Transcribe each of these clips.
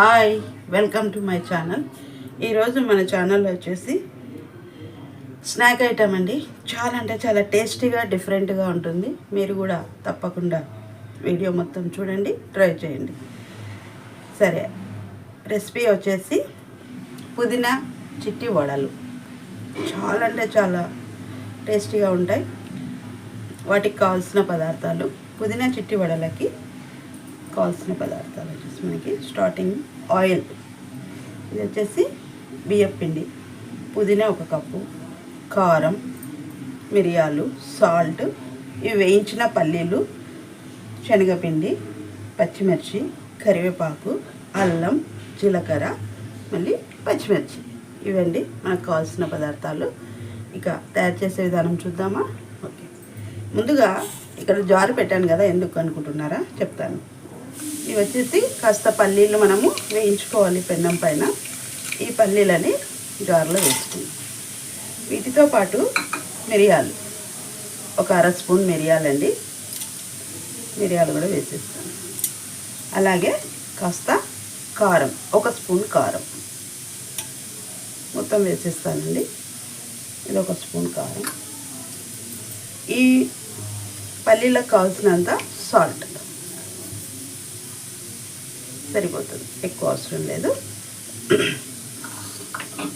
Hi welcome to my channel. ఈరోజు మన channel వచ్చేసి స్నాక్ ఐటమ్ అండి. చాలా అంటే చాలా టేస్టీగా డిఫరెంట్గా ఉంటుంది. మీరు కూడా తప్పకుండా వీడియో మొత్తం చూడండి ట్రై చేయండి. సరే రెసిపీ వచ్చేసి పుదీనా చిట్టి వడలు. చాలా అంటే చాలా టేస్టీగా ఉంటాయి. వాటికి కావాల్సిన పదార్థాలు. పుదీనా చిట్టి వడలకి కావాల్సిన పదార్థాలు వచ్చేసి మనకి స్టార్టింగ్ ఆయిల్. ఇది వచ్చేసి బియ్యం పిండి పుదీనా ఒక కప్పు కారం మిరియాలు సాల్ట్. ఇవి వేయించిన పల్లీలు శనగపిండి పచ్చిమిర్చి కరివేపాకు అల్లం జీలకర్ర మళ్ళీ పచ్చిమిర్చి. ఇవండి మనకు కావాల్సిన పదార్థాలు. ఇక తయారు చేసే విధానం చూద్దామా? ఓకే. ముందుగా ఇక్కడ జారు పెట్టాను కదా ఎందుకు అనుకుంటున్నారా? చెప్తాను. ఇవి వచ్చేసి కాస్త పల్లీలు మనము వేయించుకోవాలి పెన్నం పైన. ఈ పల్లీలని జార్లో వేసుకుందాం. వీటితో పాటు మిరియాలు. ఒక అర స్పూన్ మిరియాలండి. మిరియాలు కూడా వేసేస్తాను. అలాగే కాస్త కారం ఒక స్పూన్ కారం. మొత్తం వేసేస్తానండి. ఇది ఒక స్పూన్ కారం. ఈ పల్లీలకు కావాల్సినంత సాల్ట్. సరిపోతుంది. ఎక్కువ అవసరం లేదు.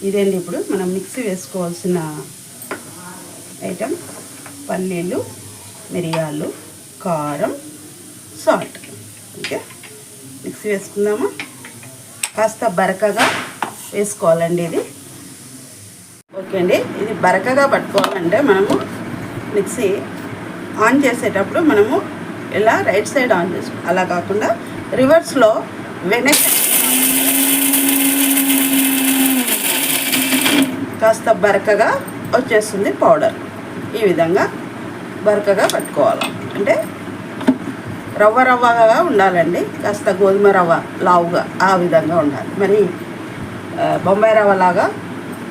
ఇదేంటి ఇప్పుడు? మనం మిక్సీ వేసుకోవాల్సిన ఐటెం పల్లీలు మిరియాలు కారం సాల్ట్ ఓకే మిక్సీ వేసుకుందామా? కాస్త బరకగా వేసుకోవాలండి ఇది. ఓకే అండి. ఇది బరకగా పట్టుకోవాలంటే మనము మిక్సీ ఆన్ చేసేటప్పుడు మనము ఇలా రైట్ సైడ్ ఆన్ చేసుకో అలా కాకుండా రివర్స్లో కాస్త బరకగా వచ్చేస్తుంది పౌడర్. ఈ విధంగా బరకగా పట్టుకోవాలి. అంటే రవ్వ రవ్వగా ఉండాలండి. కాస్త గోధుమ రవ్వ లావుగా ఆ విధంగా ఉండాలి. మరి బొంబాయి రవ్వ లాగా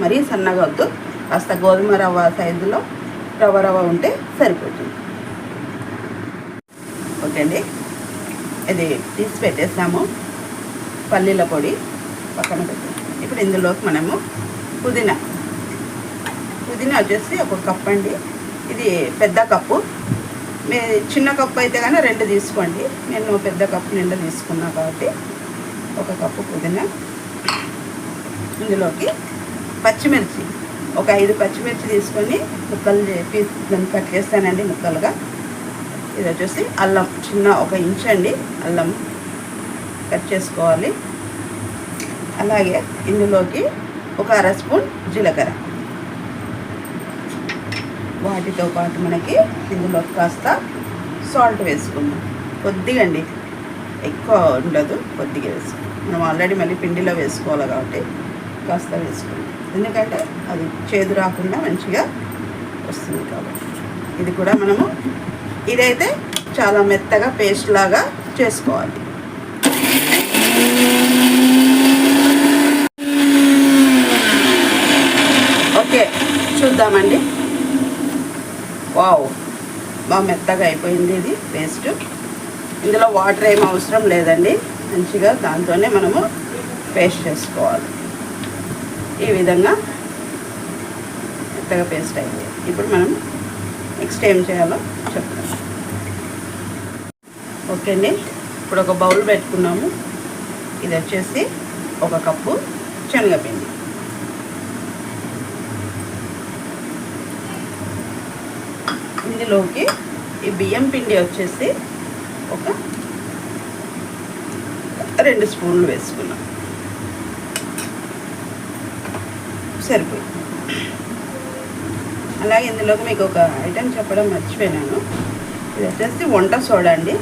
మరీ సన్నగా వద్దు. కాస్త గోధుమ రవ్వ సైజులో రవ్వ రవ్వ ఉంటే సరిపోతుంది. ఓకే అండి. ఇది తీసి పెట్టేసాము పల్లీల పొడి పక్కన పెట్టాం. ఇప్పుడు ఇందులోకి మనము పుదీనా. పుదీనా వచ్చేసి ఒక కప్ అండి. ఇది పెద్ద కప్పు. మీ చిన్న కప్పు అయితే కానీ రెండు తీసుకోండి. నేను పెద్ద కప్పు నిండా తీసుకున్నా కాబట్టి ఒక కప్పు పుదీనా. ఇందులోకి పచ్చిమిర్చి. ఒక ఐదు పచ్చిమిర్చి తీసుకొని ముక్కలు పీస్ దాన్ని కట్ చేస్తానండి ముక్కలుగా. ఇది వచ్చేసి అల్లం. చిన్న ఒక ఇంచ్ అండి అల్లం. కట్ చేసుకోవాలి. అలాగే ఇందులోకి ఒక అర స్పూన్ జీలకర్ర. వాటితో పాటు మనకి ఇందులో కాస్త సాల్ట్ వేసుకుందాం. కొద్దిగా అండి. ఎక్కువ ఉండదు కొద్దిగా వేసుకుందాం మనం ఆల్రెడీ మళ్ళీ పిండిలో వేసుకోవాలి కాబట్టి కాస్త వేసుకుందాం. ఎందుకంటే అది చేదు రాకుండా మంచిగా వస్తుంది కాబట్టి. ఇది కూడా మనము ఇదైతే చాలా మెత్తగా పేస్ట్ లాగా చేసుకోవాలి ఓకే చూద్దామండి. వావ్. బాగా మెత్తగా అయిపోయింది ఇది పేస్ట్. ఇందులో వాటర్ ఏం అవసరం లేదండి. మంచిగా దాంతోనే మనము పేస్ట్ చేసుకోవాలి. ఈ విధంగా మెత్తగా పేస్ట్ అయింది. ఇప్పుడు మనం నెక్స్ట్ ఏం చేయాలో చెప్తాం. ఓకే అండి. ఇప్పుడు ఒక బౌల్ పెట్టుకున్నాము. ఇది వచ్చేసి ఒక కప్పు శనగపిండి. ఇందులోకి ఈ బియ్యం పిండి వచ్చేసి ఒక రెండు స్పూన్లు వేసుకున్నాం. సరిపోయింది. అలాగే ఇందులోకి మీకు ఒక ఐటెం చెప్పడం మర్చిపోయినాను. ఇది వచ్చేసి వంట సోడా అండి.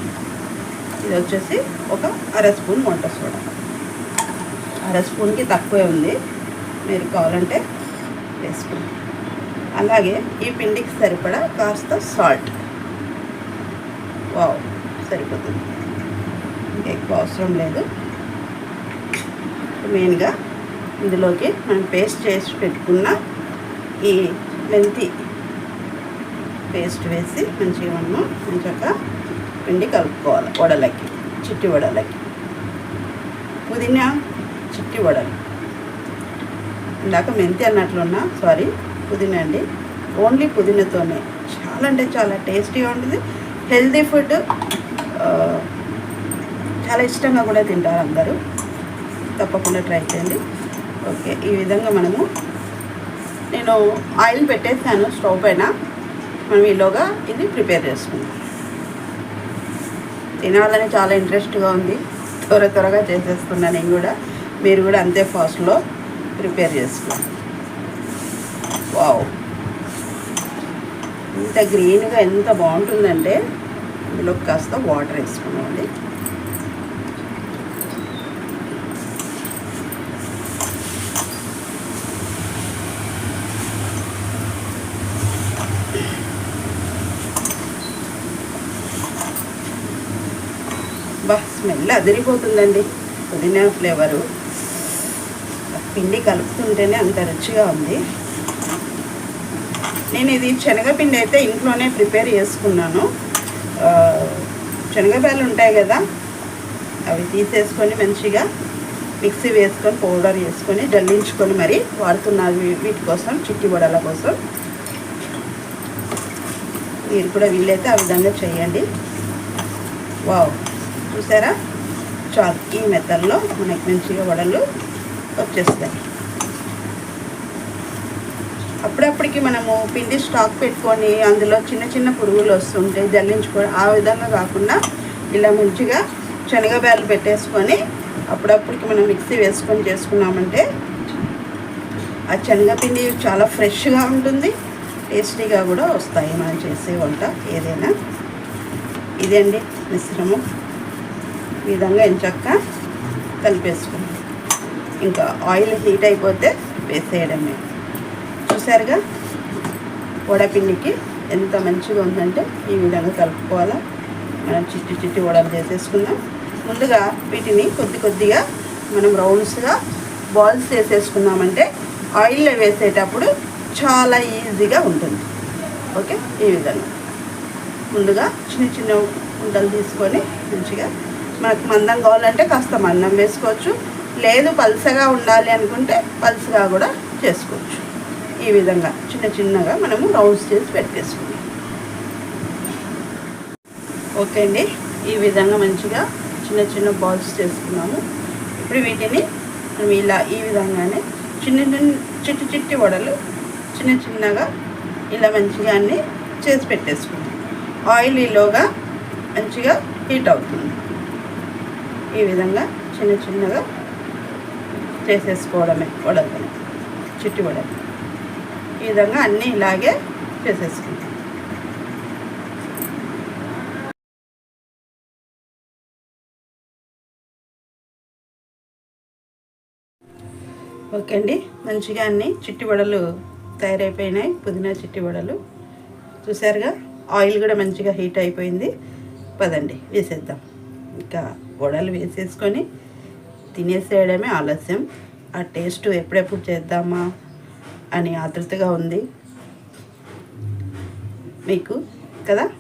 ఇది వచ్చేసి ఒక అర స్పూన్ వంట సోడా. అర స్పూన్కి తక్కువే ఉంది. మీరు కావాలంటే వేసుకోండి. అలాగే ఈ పిండికి సరిపడా కాస్త సాల్ట్. వావ్ సరిపోతుంది. ఇంకా ఎక్కువ అవసరం లేదు. మెయిన్గా ఇందులోకి మనం పేస్ట్ చేసి పెట్టుకున్న ఈ మెంతి పేస్ట్ వేసి మంచిగా మనము మంచిగా పిండి కలుపుకోవాలి వడలకి చిట్టి వడలకి. పుదీనా చిట్టి వడలు. ఇందాక మెంతి అన్నట్లున్నా సారీ పుదీనా అండి. ఓన్లీ పుదీనాతోనే. చాలా అంటే చాలా టేస్టీగా ఉంటుంది. హెల్తీ ఫుడ్ చాలా ఇష్టంగా కూడా తింటారు అందరూ. తప్పకుండా ట్రై చేయండి. ఓకే ఈ విధంగా మనము నేను ఆయిల్ పెట్టేసాను స్టవ్ పైన. మనం ఈలోగా ఇది ప్రిపేర్ చేసుకుందాం. తినాలని చాలా ఇంట్రెస్ట్గా ఉంది. త్వర త్వరగా చేసేసుకున్నాను నేను కూడా. మీరు కూడా అంతే ఫాస్ట్లో ప్రిపేర్ చేసుకోండి. వావ్. ఇంత గ్రీన్గా ఎంత బాగుంటుందంటే ఇందులో కాస్త వాటర్ వేసుకున్నామండి బా స్మెల్ అదిరిపోతుందండి. పుదీనా ఫ్లేవరు. పిండి కలుపుతుంటేనే అంత రుచిగా ఉంది. నేను ఇది శనగపిండి అయితే ఇంట్లోనే ప్రిపేర్ చేసుకున్నాను. శనగపాయలు ఉంటాయి కదా అవి తీసేసుకొని మంచిగా మిక్సీ వేసుకొని పౌడర్ వేసుకొని జల్లించుకొని మరి వాడుతున్నారు వీటి కోసం చిట్టి వడల కోసం. మీరు కూడా వీలైతే ఆ విధంగా చేయండి. వావ్! చూసారా? చాక్ ఈ మెత్తల్లో మనకి మంచిగా వడలు వచ్చేస్తాయి. అప్పుడప్పటికి మనము పిండి స్టాక్ పెట్టుకొని అందులో చిన్న చిన్న పురుగులు వస్తుంటాయి జల్లించుకొని ఆ విధంగా కాకుండా ఇలా మంచిగా శనగబ్యాలు పెట్టేసుకొని అప్పుడప్పటికి మనం మిక్సీ వేసుకొని చేసుకున్నామంటే ఆ శనగపిండి చాలా ఫ్రెష్గా ఉంటుంది టేస్టీగా కూడా వస్తాయి మనం చేసే వంట ఏదైనా. ఇదండి మిశ్రమం. ఈ విధంగా ఎంచక్క కలిపేసుకుంది ఇంకా ఆయిల్ హీట్ అయిపోతే వేసేయడమే. చూసారుగా? వడపిండికి ఎంత మంచిగా ఉందంటే ఈ విధంగా కలుపుకోవాలా. మనం చిట్టి చిట్టి వడలు చేసేసుకుందాం. ముందుగా వీటిని కొద్ది కొద్దిగా మనం రౌండ్స్గా బాల్స్ చేసేసుకున్నామంటే ఆయిల్లో వేసేటప్పుడు చాలా ఈజీగా ఉంటుంది. ఓకే? ఈ విధంగా. ముందుగా చిన్న చిన్న ఉండలు తీసుకొని మంచిగా మనకు మందం కావాలంటే కాస్త మందం వేసుకోవచ్చు. లేదు పల్సగా ఉండాలి అనుకుంటే పల్సగా కూడా చేసుకోవచ్చు. ఈ విధంగా చిన్న చిన్నగా మనము రౌండ్స్ చేసి పెట్టేసుకుంది. ఓకే అండి. ఈ విధంగా మంచిగా చిన్న చిన్న బాల్స్ చేసుకున్నాము. ఇప్పుడు వీటిని మనం ఇలా ఈ విధంగానే చిన్న చిన్న చిట్టి చిట్టి వడలు చిన్న చిన్నగా ఇలా మంచిగా అన్నీ చేసి పెట్టేసుకుంది. ఆయిల్ ఈలోగా మంచిగా హీట్ అవుతుంది. ఈ విధంగా చిన్న చిన్నగా చేసేసుకోవడమే వడలు. చిట్టి వడలు. ఈ విధంగా అన్నీ ఇలాగే చేసేసుకుంటాం. ఓకే అండి. మంచిగా అన్ని చిట్టి వడలు తయారైపోయినాయి. పుదీనా చిట్టి వడలు. చూసారుగా? ఆయిల్ కూడా మంచిగా హీట్ అయిపోయింది. పదండి వేసేద్దాం. ఇంకా వడలు వేసేసుకొని తినేసేయడమే ఆలస్యం. ఆ టేస్ట్ ఎప్పుడెప్పుడు చేద్దామా? అని ఆతృతగా ఉంది. మీకు కదా?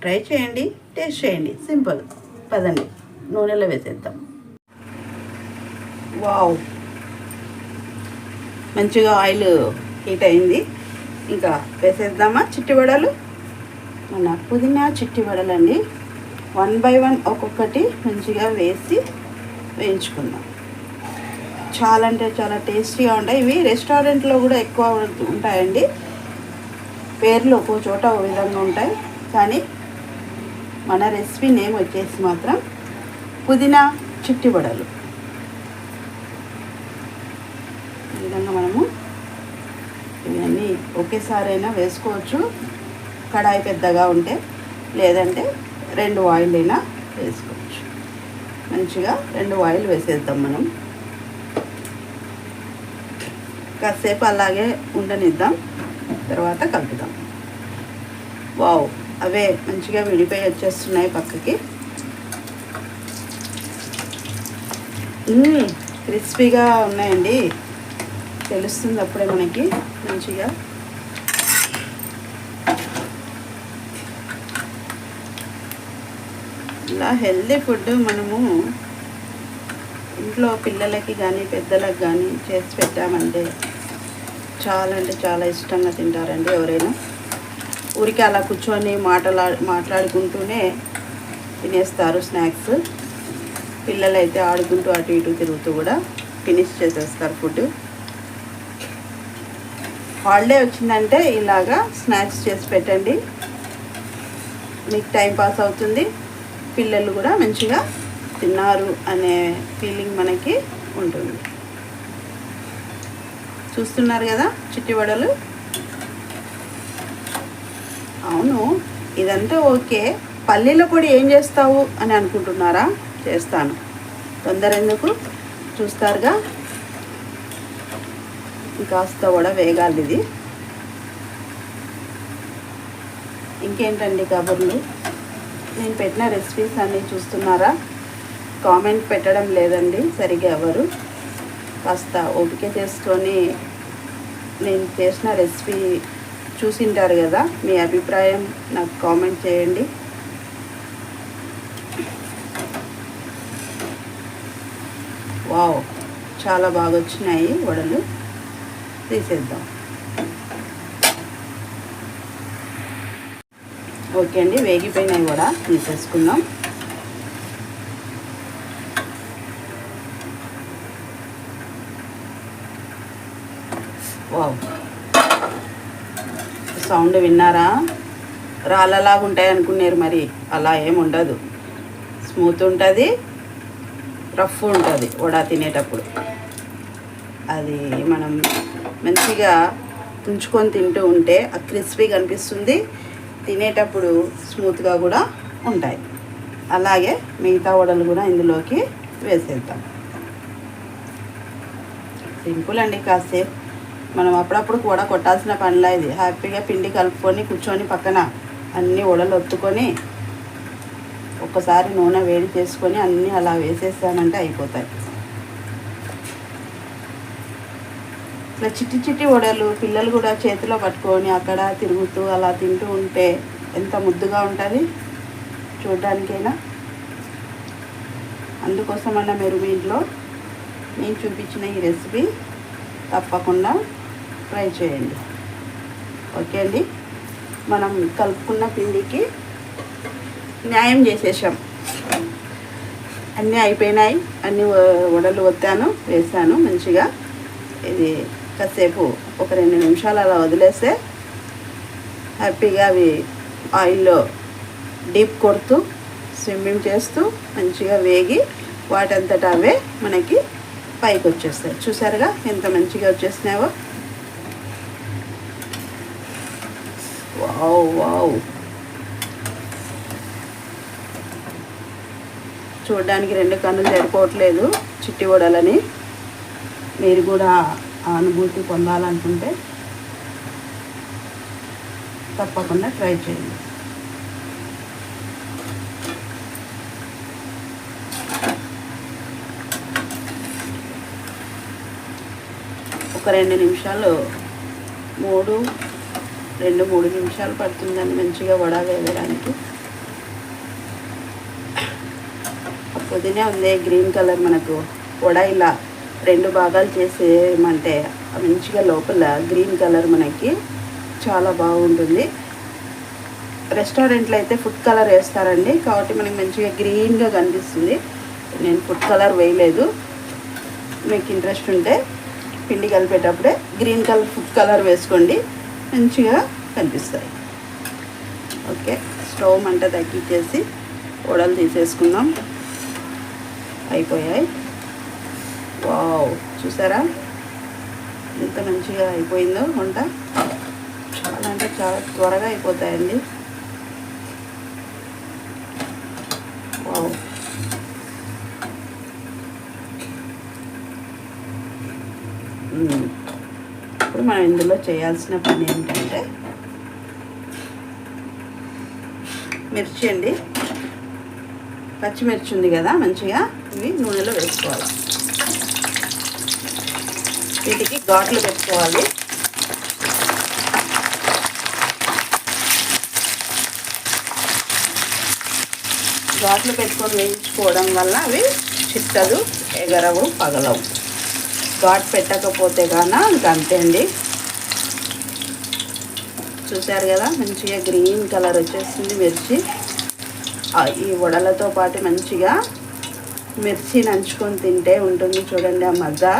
ట్రై చేయండి టేస్ట్ చేయండి. సింపుల్ పదండి. నూనెలో వేసేద్దాం. వావ్ మంచిగా ఆయిల్ హీట్ అయింది. ఇంకా వేసేద్దామా చిట్టి వడలు మన పుదీనా చిట్టి వడలండి వన్ బై వన్ ఒక్కొక్కటి మంచిగా వేసి వేయించుకుందాం. చాలా అంటే చాలా టేస్టీగా ఉంటాయి. ఇవి రెస్టారెంట్లో కూడా ఎక్కువ ఉంటాయండి. పేర్లు ఒక్కో చోట ఒక విధంగా ఉంటాయి. కానీ మన రెసిపీ నేమ్ వచ్చేసి మాత్రం పుదీనా చిట్టిబడలు ఈ విధంగా మనము ఇవన్నీ ఒకేసారైనా వేసుకోవచ్చు. కడాయి పెద్దగా ఉంటే లేదంటే రెండు ఆయిల్ అయినా వేసుకోవచ్చు. మంచిగా రెండు ఆయిల్ వేసేద్దాం మనం. కాసేపు అలాగే ఉండనిద్దాం. తర్వాత కలుపుదాం వావ్ అవే మంచిగా విడిపోయి వచ్చేస్తున్నాయి పక్కకి. క్రిస్పీగా ఉన్నాయండి. తెలుస్తుంది అప్పుడే మనకి మంచిగా. ఇలా హెల్దీ ఫుడ్ మనము ఇంట్లో పిల్లలకి కానీ పెద్దలకు కానీ చేసి పెట్టామంటే చాలా అంటే చాలా ఇష్టంగా తింటారండి ఎవరైనా. ఊరికి అలా కూర్చొని మాటలా మాట్లాడుకుంటూనే తినేస్తారు స్నాక్స్. పిల్లలు అయితే ఆడుకుంటూ అటు ఇటు తిరుగుతూ కూడా ఫినిష్ చేసేస్తారు ఫుడ్. హాలిడే వచ్చిందంటే ఇలాగా స్నాక్స్ చేసి పెట్టండి. మీకు టైం పాస్ అవుతుంది. పిల్లలు కూడా మంచిగా తిన్నారు అనే ఫీలింగ్ మనకి ఉంటుంది. చూస్తున్నారు కదా చిట్టి వడలు అవును ఇదంతా ఓకే. పల్లీల పొడి ఏం చేస్తావు అని అనుకుంటున్నారా? చేస్తాను. తొందర ఎందుకు చూస్తారుగా? కాస్త కూడా వేగాలి ఇది ఇంకేంటండి కబుర్లు? నేను పెట్టిన రెసిపీస్ అన్నీ చూస్తున్నారా? కామెంట్ పెట్టడం లేదండి సరిగా ఎవరు? కాస్త ఓపిక చేసుకొని నేను చేసిన రెసిపీ చూసింటారు కదా మీ అభిప్రాయం నాకు కామెంట్ చేయండి. వావ్ చాలా బాగా వచ్చినాయి వడలు. తీసేద్దాం. ఓకే అండి వేగిపోయినాయి కూడా తీసేసుకుందాం వావ్ సౌండ్ విన్నారా? రాళ్ళలాగా ఉంటాయి అనుకున్నారు మరి. అలా ఏం ఉండదు. స్మూత్ ఉంటుంది రఫ్ ఉంటుంది వడ తినేటప్పుడు. అది మనం మంచిగా ఉంచుకొని తింటూ ఉంటే ఆ క్రిస్పీ కనిపిస్తుంది తినేటప్పుడు స్మూత్గా కూడా ఉంటాయి. అలాగే మిగతా వడలు కూడా ఇందులోకి వేసేద్దాం. సింపుల్ అండి కాసేపు. మనం అప్పుడప్పుడు కూడా కొట్టాల్సిన పనిలా ఇది. హ్యాపీగా పిండి కలుపుకొని కూర్చొని పక్కన అన్ని వడలు ఒత్తుకొని ఒక్కసారి నూనె వేడి చేసుకొని అన్నీ అలా వేసేసామంటే అయిపోతాయి. ఇట్లా చిట్టి చిట్టి వడలు పిల్లలు కూడా చేతిలో పట్టుకొని అక్కడ తిరుగుతూ అలా తింటూ ఉంటే ఎంత ముద్దుగా ఉంటుంది? చూడడానికైనా? అందుకోసమన్నా మీరు మీ ఇంట్లో నేను చూపించిన ఈ రెసిపీ తప్పకుండా ట్రై చేయండి. ఓకే అండి? మనం కలుపుకున్న పిండికి న్యాయం చేసేసాం. అన్నీ అయిపోయినాయి. అన్ని వడలు వత్తాను వేసాను మంచిగా. ఇది కాసేపు ఒక రెండు నిమిషాలు అలా వదిలేస్తే హ్యాపీగా అవి ఆయిల్లో డీప్ కొడుతూ స్విమ్మింగ్ చేస్తూ మంచిగా వేగి వాటంతట అవే మనకి పైకి వచ్చేస్తాయి చూసారుగా ఎంత మంచిగా వచ్చేసినావో వావ్ వావ్ చూడడానికి రెండు కన్నులు సరిపోవట్లేదు చిట్టి ఓడలని. మీరు కూడా ఆ అనుభూతి పొందాలనుకుంటే తప్పకుండా ట్రై చేయండి. ఒక రెండు నిమిషాలు మూడు రెండు మూడు నిమిషాలు పడుతుందని మంచిగా వడ వేయడానికి పుదీనా ఉంది గ్రీన్ కలర్ మనకు. వడ ఇలా రెండు భాగాలు చేసేయమంటే మంచిగా లోపల గ్రీన్ కలర్ మనకి చాలా బాగుంటుంది. రెస్టారెంట్లో అయితే ఫుడ్ కలర్ వేస్తారండి కాబట్టి మనకి మంచిగా గ్రీన్గా కనిపిస్తుంది. నేను ఫుడ్ కలర్ వేయలేదు. మీకు ఇంట్రెస్ట్ ఉంటే పిండి కలిపేటప్పుడే గ్రీన్ కలర్ ఫుడ్ కలర్ వేసుకోండి. మంచిగా కనిపిస్తాయి. ఓకే స్టవ్ మంట తగ్గించేసి వడలు తీసేసుకుందాం. అయిపోయాయి. వావ్ చూసారా? ఎంత మంచిగా అయిపోయిందో వంట చాలా అంటే చాలా త్వరగా అయిపోతాయండి వావ్ మ్మ్. ఇప్పుడు మనం ఇందులో చేయాల్సిన పని ఏంటంటే మిర్చి అండి. పచ్చిమిర్చి ఉంది కదా మంచిగా ఇవి నూనెలో వేసుకోవాలి. వీటికి ఘాట్లు పెట్టుకోవాలి. ఘాట్లు పెట్టుకొని వేయించుకోవడం వల్ల అవి చిట్టదు ఎగరవు పగలవు. ఘాట్ పెట్టకపోతే కానీ అంతే అండి. చూశారు కదా మంచిగా గ్రీన్ కలర్ వచ్చేస్తుంది మిర్చి. ఈ వడలతో పాటు మంచిగా మిర్చి నంచుకొని తింటే ఉంటుంది చూడండి ఆ మజా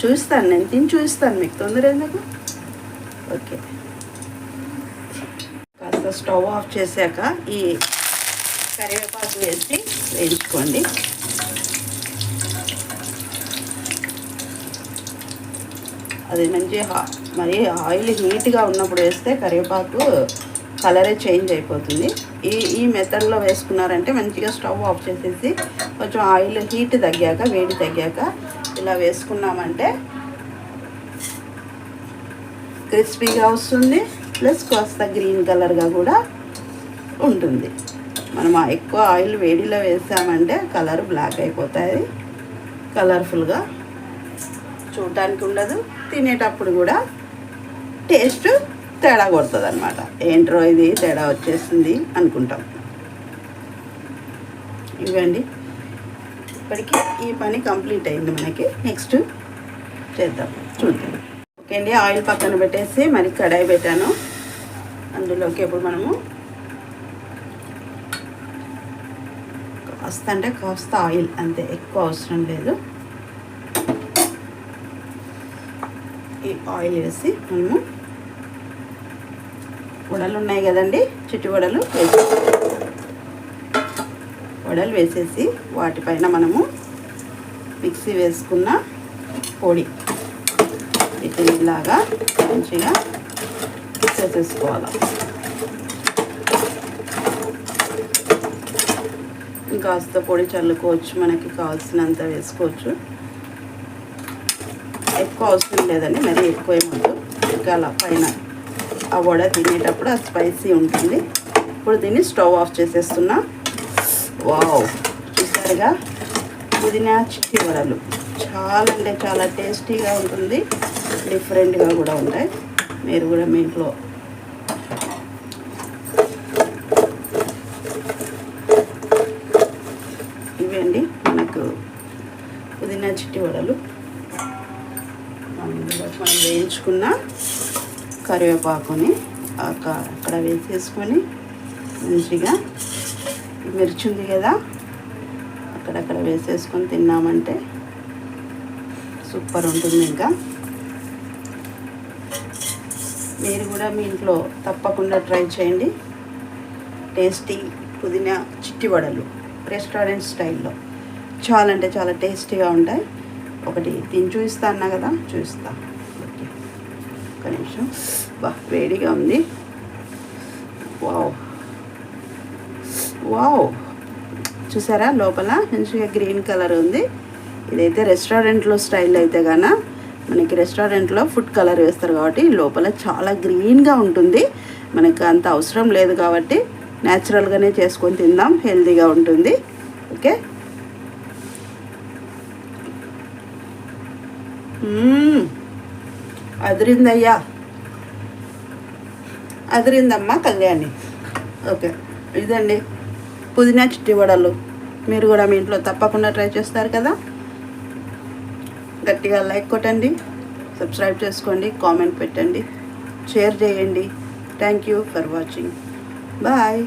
చూస్తాను నేను తిని చూస్తాను మీకు. తొందర ఎందుకు? ఓకే. కాస్త స్టవ్ ఆఫ్ చేశాక ఈ కరివేపాకు వేసి వేయించుకోండి. అది మంచి మరి ఆయిల్ హీట్గా ఉన్నప్పుడు వేస్తే కరివేపాకు కలరే చేంజ్ అయిపోతుంది. ఈ ఈ మెథడ్లో వేసుకున్నారంటే మంచిగా స్టవ్ ఆఫ్ చేసేసి కొంచెం ఆయిల్ హీట్ తగ్గాక వేడి తగ్గాక ఇలా వేసుకున్నామంటే క్రిస్పీగా వస్తుంది ప్లస్ కాస్త గ్రీన్ కలర్గా కూడా ఉంటుంది. మనం ఎక్కువ ఆయిల్ వేడిలో వేసామంటే కలర్ బ్లాక్ అయిపోతుంది కలర్ఫుల్గా చూడటానికి ఉండదు తినేటప్పుడు కూడా టేస్ట్ తేడా కొడుతుంది అనమాట ఏంట్రో ఇది తేడా వచ్చేస్తుంది అనుకుంటాం. ఇవ్వండి ఇప్పటికి ఈ పని కంప్లీట్ అయింది మనకి. నెక్స్ట్ చేద్దాం. చూద్దాం. ఓకే అండి ఆయిల్ పక్కన పెట్టేసి మరి కడాయి పెట్టాను. అందులోకి ఇప్పుడు మనము కాస్త అంటే కాస్త ఆయిల్ అంతే ఎక్కువ అవసరం లేదు. ఆయిల్ వేసి మనము వడలు ఉన్నాయి కదండి చిట్టి వడలు వేసి. వడలు వేసేసి వాటిపైన మనము మిక్సీ వేసుకున్న పొడి వీటిని ఇలాగా మంచిగా చేసేసుకోవాలి. కాస్త పొడి చల్లుకోవచ్చు మనకి కావాల్సినంత వేసుకోవచ్చు. ఎక్కువ అవసరం లేదండి మరి ఎక్కువ ఏమొద్దు ఇంకా పైన ఆ వడ తినేటప్పుడు ఆ స్పైసీ ఉంటుంది. ఇప్పుడు దీన్ని స్టవ్ ఆఫ్ చేసేస్తున్నా. వావ్! చూసారుగా? పుదీనా చిట్టి వడలు చాలా అంటే చాలా టేస్టీగా ఉంటుంది. డిఫరెంట్గా కూడా ఉంటాయి. మీరు కూడా మీ ఇంట్లో ఇవండి మనకు పుదీనా చిట్టి వడలు అందులో మనం వేయించుకున్న కరివేపాకుని అక్క- అక్కడ వేసేసుకొని మంచిగా మిర్చి ఉంది కదా అక్కడక్కడ వేసేసుకొని తిన్నామంటే సూపర్ ఉంటుంది ఇంకా. మీరు కూడా మీ ఇంట్లో తప్పకుండా ట్రై చేయండి. టేస్టీ పుదీనా చిట్టి వడలు రెస్టారెంట్ స్టైల్లో. చాలా అంటే చాలా టేస్టీగా ఉంటాయి. ఒకటి తిని చూపిస్తా అన్నా కదా చూస్తాను ఒక్క నిమిషం. బా వేడిగా ఉంది. వావ్. వావ్. చూసారా లోపల? మంచిగా గ్రీన్ కలర్ ఉంది. ఇదైతే రెస్టారెంట్లో స్టైల్ అయితే గాన. మనకి రెస్టారెంట్లో ఫుడ్ కలర్ వేస్తారు కాబట్టి లోపల చాలా గ్రీన్గా ఉంటుంది. మనకు అంత అవసరం లేదు కాబట్టి న్యాచురల్గానే చేసుకొని తిందాం. హెల్తీగా ఉంటుంది. ఓకే? Mmm. అదిరిందయ్యా. అదిరిందమ్మా కళ్యాణి. ఓకే ఇదండి. పుదీనా చిట్టి వడలు. మీరు కూడా మీ ఇంట్లో తప్పకుండా ట్రై చేస్తారు కదా? గట్టిగా లైక్ కొట్టండి సబ్స్క్రైబ్ చేసుకోండి కామెంట్ పెట్టండి షేర్ చేయండి. Thank you for watching. Bye.